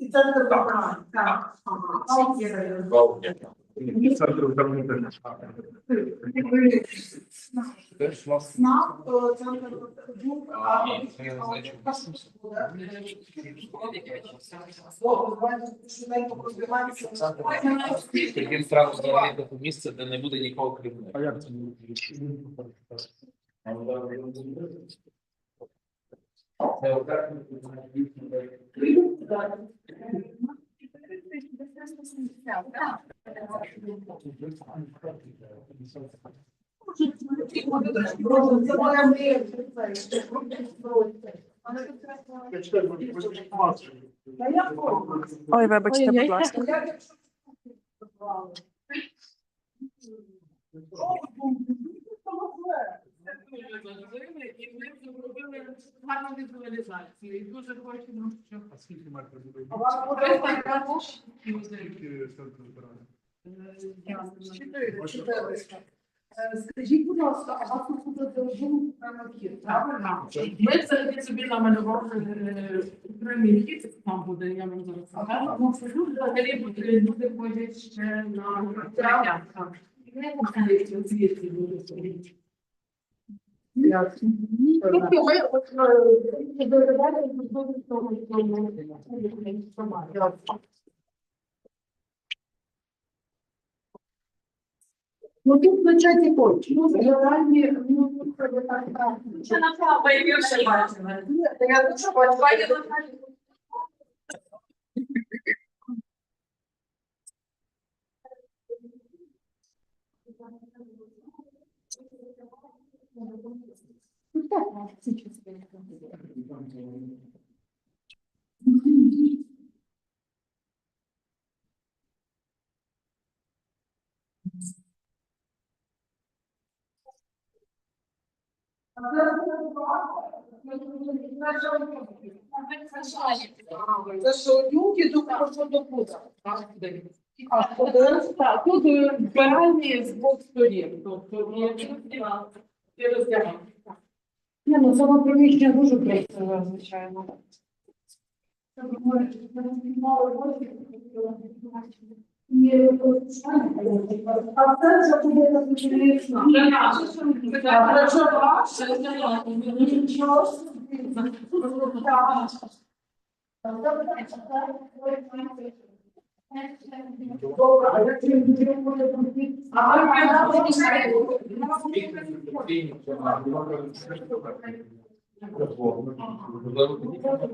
І центр виконання. Так. Ага. Центр здоров'я. Теж власне. СНАП, то центр ДУК, а треба взагалі таке місце, де не буде нікого крім. А як це? Це окремо. Це моя мрія. Та я пробую. Ой, вибачте, будь ласка. Я якщо брали. О, це можливо. І ми зробили гарну візуалізацію. І дуже хочемо, щоб А скільки метрів буде? А вас буде Скільки центр збирає? Чотири, чотириста. Е, Скажіть, будь ласка, а вас тут буде довжину прямо вхід, правильно? ми це собі намалювали е, окремий хід, там буде, я вам зараз покажу. Ну, це Взагалі люди ходять ще на трав'я. Звідси буде собі. Тобто ми от, е, доглядали до того, що ми Ну тут на чаті хоч. Ну, реальні, ну, тут це так, так. Це на правда, і ви ще бачили. Ні, та я дуже бачу. Це що, люки тут прошу до пуза. А тут, так, тут е, з двох сторін. Тобто, якщо ти роздягаєш. Ні, ну саме приміщення дуже красиве, звичайно. А це вже буде так не. Нічого собі. Так.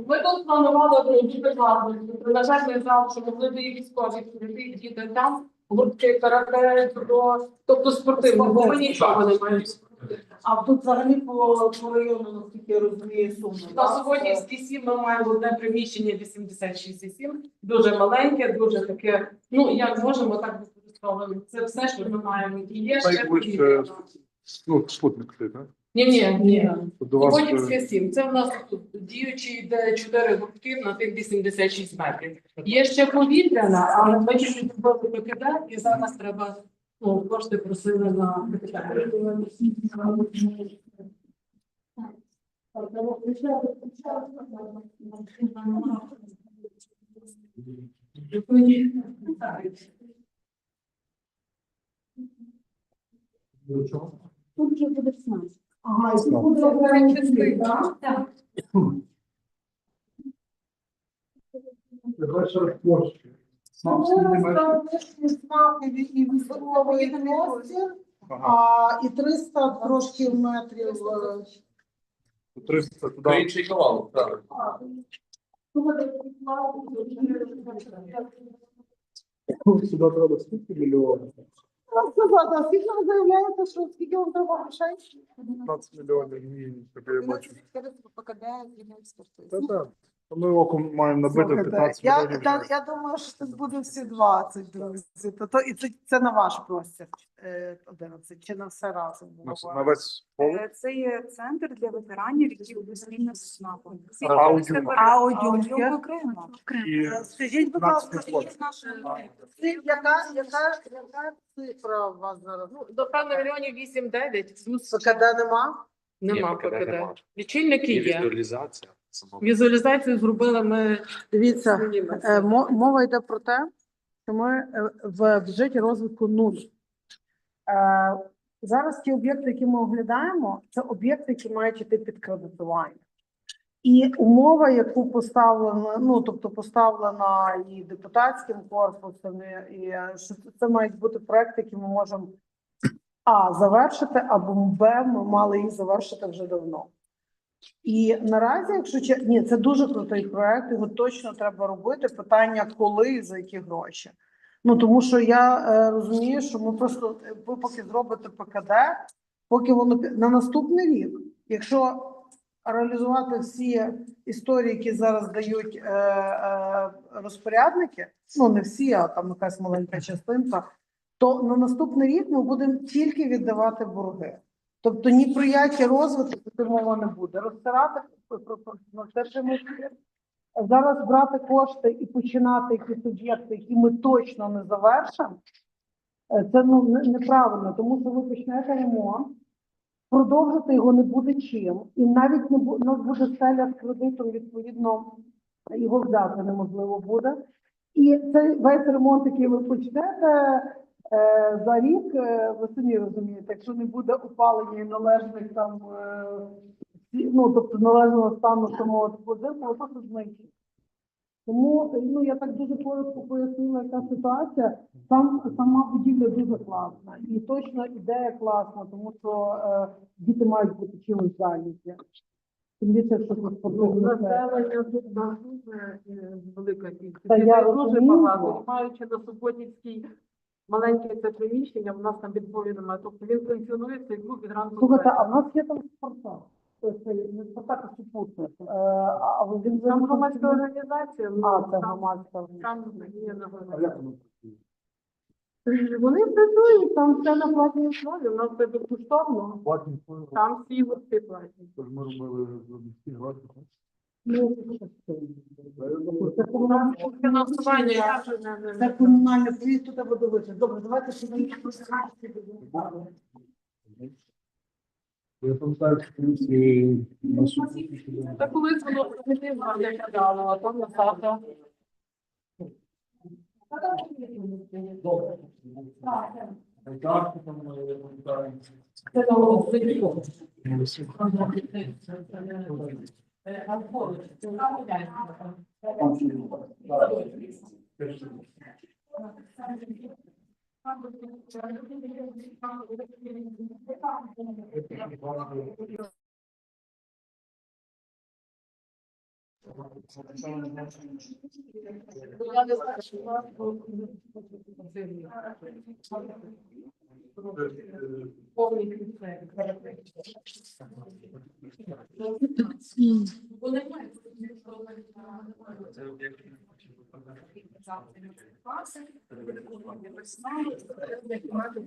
Ми тут планували дуже класно. На жаль, не знав, що можливо і військові прийти, діти там, гуртки карате, тобто спортивно, бо ми нічого не маємо. А тут взагалі по, по району, наскільки я розумію, сумно. На Суводівській 7 ми маємо одне приміщення 86,7, дуже маленьке, дуже таке, ну як можемо, так використовуємо. Це все, що ми маємо. І є ще Так, е, Ну, спутник ти, так? Ні, ні, ні. Суводівська е, 7. Це в нас тут діючий, де 4 гуртки на тих 86 метрів. Є ще повітряна, але ми чуть зробили ПКД, і зараз треба ну, кошти просили на чого? Тут вже буде снас. Ага, і тут буде так? Так. Це. Сам Ми скільки метрів? розташуємо знаки і високовий простір, Ага. а і 300 трошки метрів. е, 300 Це туди. інший кавалок, так. Сюди треба скільки мільйонів? Що сказати, а скільки ви заявляєте, що скільки вам треба грошей? 15 мільйонів мінімум, тобі я бачу. покидає для експертизи. Та так. Ми оком маємо набити Слухайте, 15 я, мільйонів. я, я думаю, що тут буде всі 20, друзі. То, то, і це, це на ваш простір е, 11, чи на все разом? На, на весь пол. Е, Це є центр для ветеранів, які спільно з СНАПом. Всі Аудіо. користуються Аудіо. аудіо окремо. І Е, Скажіть, будь 15 ласка, площ. це яка, яка, яка цифра у вас зараз? Ну, до певно мільйонів 8-9. ПКД нема? Нема ПКД. Лічильники Є є. Візуалізацію зробили ми Дивіться. Е, мо- Мова йде про те, що ми е, в бюджеті розвитку нуль. Е, Зараз ті об'єкти, які ми оглядаємо, це об'єкти, які мають йти під кредитування. І умова, яку поставлена, ну тобто поставлена і депутатським корпусом, і, і що це- це мають бути проекти, які ми можемо а завершити, або б ми мали їх завершити вже давно. І наразі, якщо ні, це дуже крутий проект, його точно треба робити. Питання, коли і за які гроші. Ну тому що я е, розумію, що ми просто е, ви поки зробите ПКД, поки воно на наступний рік, якщо реалізувати всі історії, які зараз дають е, е, розпорядники, ну не всі, а там якась маленька частинка, то на наступний рік ми будемо тільки віддавати борги. Тобто ні про які розвиток тут мова не буде. Розтирати на першому зараз брати кошти і починати якісь об'єкти, які ми точно не завершимо. е, Це ну неправильно, тому що ви почнете ремонт, продовжити його не буде чим, і навіть не бу- ну, буде стеля з кредитом, відповідно, його взяти неможливо буде. І цей весь ремонт, який ви почнете, За рік е, ви самі розумієте, якщо не буде опалення і належних там е, ну тобто належного стану самого будинку, ви просто знищить. Тому е, ну я так дуже коротко пояснила, яка ситуація. Сам сама будівля дуже класна, і точно ідея класна, тому що е, діти мають бути чимось зайняті. Тим більше, це спортивне. Населення тут дуже е, велика кількість. Дуже багато. Маючи на Суботівській маленьке це приміщення, в нас там відбою немає. Тобто він функціонує цей клуб від ранку. Слухайте, а в нас є там спортак. Тобто не спортак, а супутник. Е, А він Там громадська організація. ну, А, це там- громадська. Там є на А як воно працює? Вони працюють, там все на платній основі, у нас це безкоштовно. Платні Там всі гурти платні. тож ми робили міські гроші. Ну, Це комунальне Фінансування не- не- Це комунальне повістку треба дивитися. Добре, давайте сьогодні Я пам'ятаю, що комісії на суді. Та колись воно позитивно виглядало, а то на завтра. Це Я не знаю,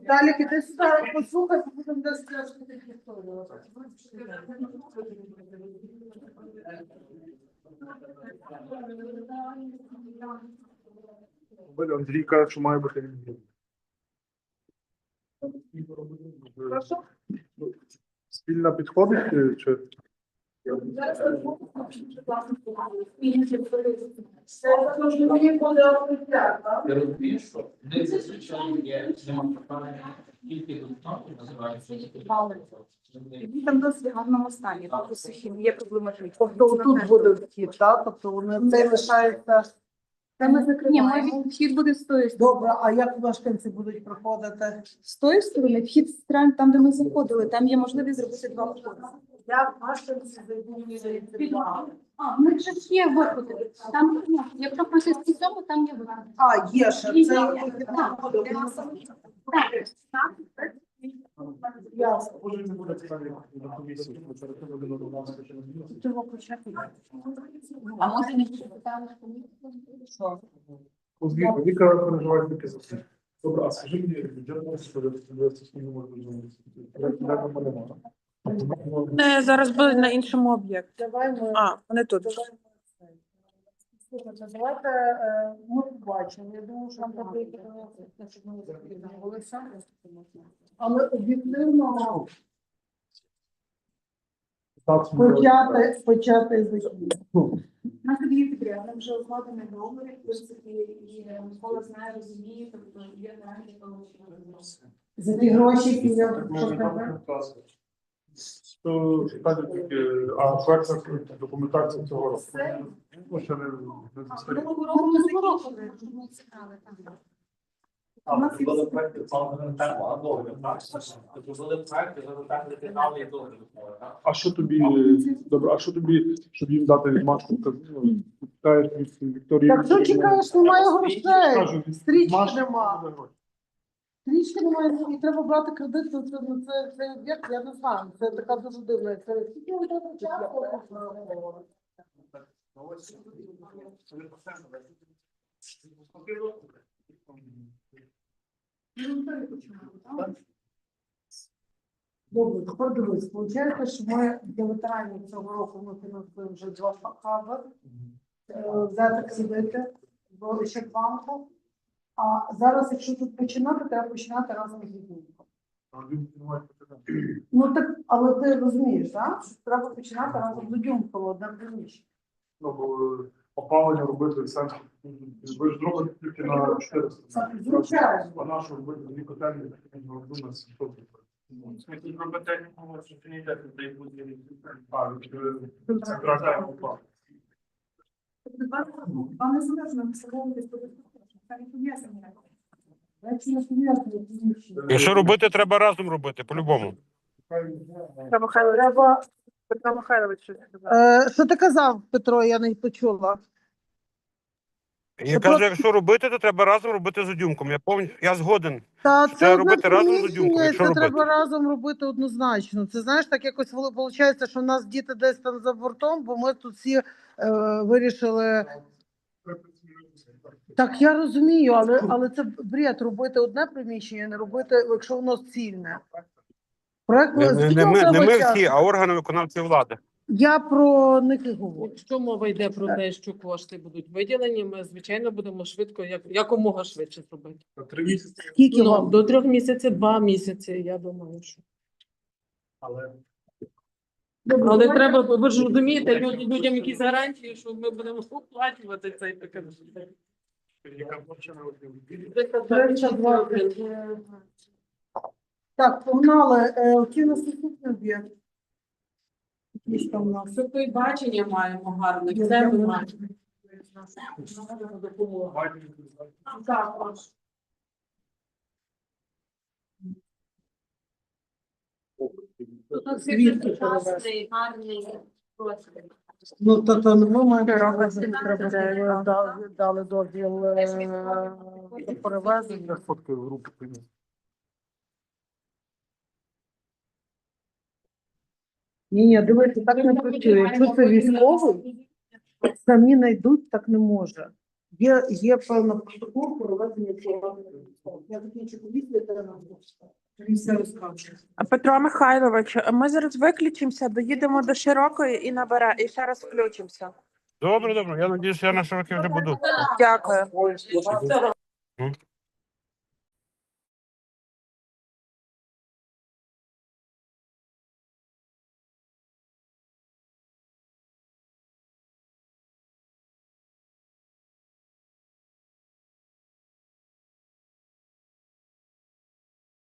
Далі іди сюди, послухай, будемо десь розказувати історію. Андрій каже, що має бути. Прошу? Спільно підходить чи- чи? Ти розумієш, що не зазвичай є нема питання, тільки достатньо називається. Там досить гарному стані, тобто сухим, є проблема. Тобто тут буде вхід, так? Тобто вони цей лишається. Ми закриваємо. Ні, вхід буде з тої сторони. Добре, а як мешканці будуть проходити? З тої сторони, вхід з тран- там, де ми заходили, там є можливість зробити два входи. Як мешканці зайдуть? А, в них же ж є виходи. Там, ну, якщо просять в цьому, там є виходи. А, є ще, це Так, так. Може, не буде комісії, це буде до нас, що не буде. Чого почати? А може не буде питання? Що? Віка, Віка переживає тільки за це. Добре, а скажи мені, бюджет що я з ним можу зробити. Як мене немає. Зараз будуть на іншому об'єкті. Давай ми. А, вони тут. Давай ми. Слухайте, давайте е, ми побачимо. Я думаю, що нам спілкувалися. Але об'єктивно почати, почати закінчити. На тобі підряд, вже укладений договір, в принципі, і Микола знає, розуміє, тобто є реальні получення. За ті гроші, які я що тебе. То питання тільки, а проектна документація цього року. Ну, ще не, не ми чекали там. А, були проекти планового тему, а договір, так? Тобто були проекти, зараз деталі і договір. так? А що тобі, добре, а що тобі, щоб їм дати відмашку? Ти, ну, Питаєш від Вікторії. Так що чекаєш, немає грошей. Кажу, від- Стрічки відмашки нема. буде гроші. Трішки немає, і треба брати кредит, це, ну, це, це об'єкт, я не знаю, це така дуже дивна. Це скільки? Добре, тепер дивись, виходить, що ми для ветеранів цього року ми фінансуємо вже два хаби, е, взяти кредити в Ощадбанку. А зараз, якщо тут починати, треба починати разом з не питання. Ну так, але ти розумієш, так? Що треба починати разом з одне приміщення. Ну, бо е, опалення робити сенс. Ви ж зробите тільки на 400. Звичайно. А нашу робити дві котельні, ну, на 700. Ми тут робити, що де буде. Опалення. Незалежно Якщо робити, треба разом робити, по-любому. Петро Михайлович, Треба. Петро Михайлович щось сказав. Е, що ти казав, Петро, я не почула. Я кажу, просто- якщо робити, то треба разом робити з одюмком. Я повні... я згоден. Та Це це робити разом з Дюмкою, якщо це робити. треба разом робити однозначно. Це знаєш, так якось виходить, що в нас діти десь там за бортом, бо ми тут всі е, вирішили. Так я розумію, але, але це бред робити одне приміщення, не робити, якщо воно цільне. Проект Не, не, не, ми, не ми всі, а органи виконавчої влади. Я про них і говорю. Якщо мова йде про те, що кошти будуть виділені, ми звичайно будемо швидко, як якомога швидше зробити. Три місяці, Скільки Ну, вам? до трьох місяців, два місяці, я думаю, що. але Але треба, ви ж розумієте, людям якісь гарантії, що ми будемо оплачувати цей пакет. Яка Так, погнали. Е, нас наступний об'єкт? Якийсь там у нас. Бачення маємо гарне, це ми маємо. Так, прошу. Тут гарний простір. Ну, то, то ми маємо Широка треба, щоб ви дали, дали дозвіл е, до перевезення. Я фоткаю групу приніс. Ні, ні, дивіться, так не працює. Якщо це військовий, самі знайдуть, так не може. Є, є певна протокол перевезення цього. Я закінчу комісію, я нам Він все розкаже. Петро Михайлович, ми зараз виключимося, доїдемо до широкої і набере, і ще раз включимося. Добре, добре. Я надіюся, я на широкій вже буду. Дякую.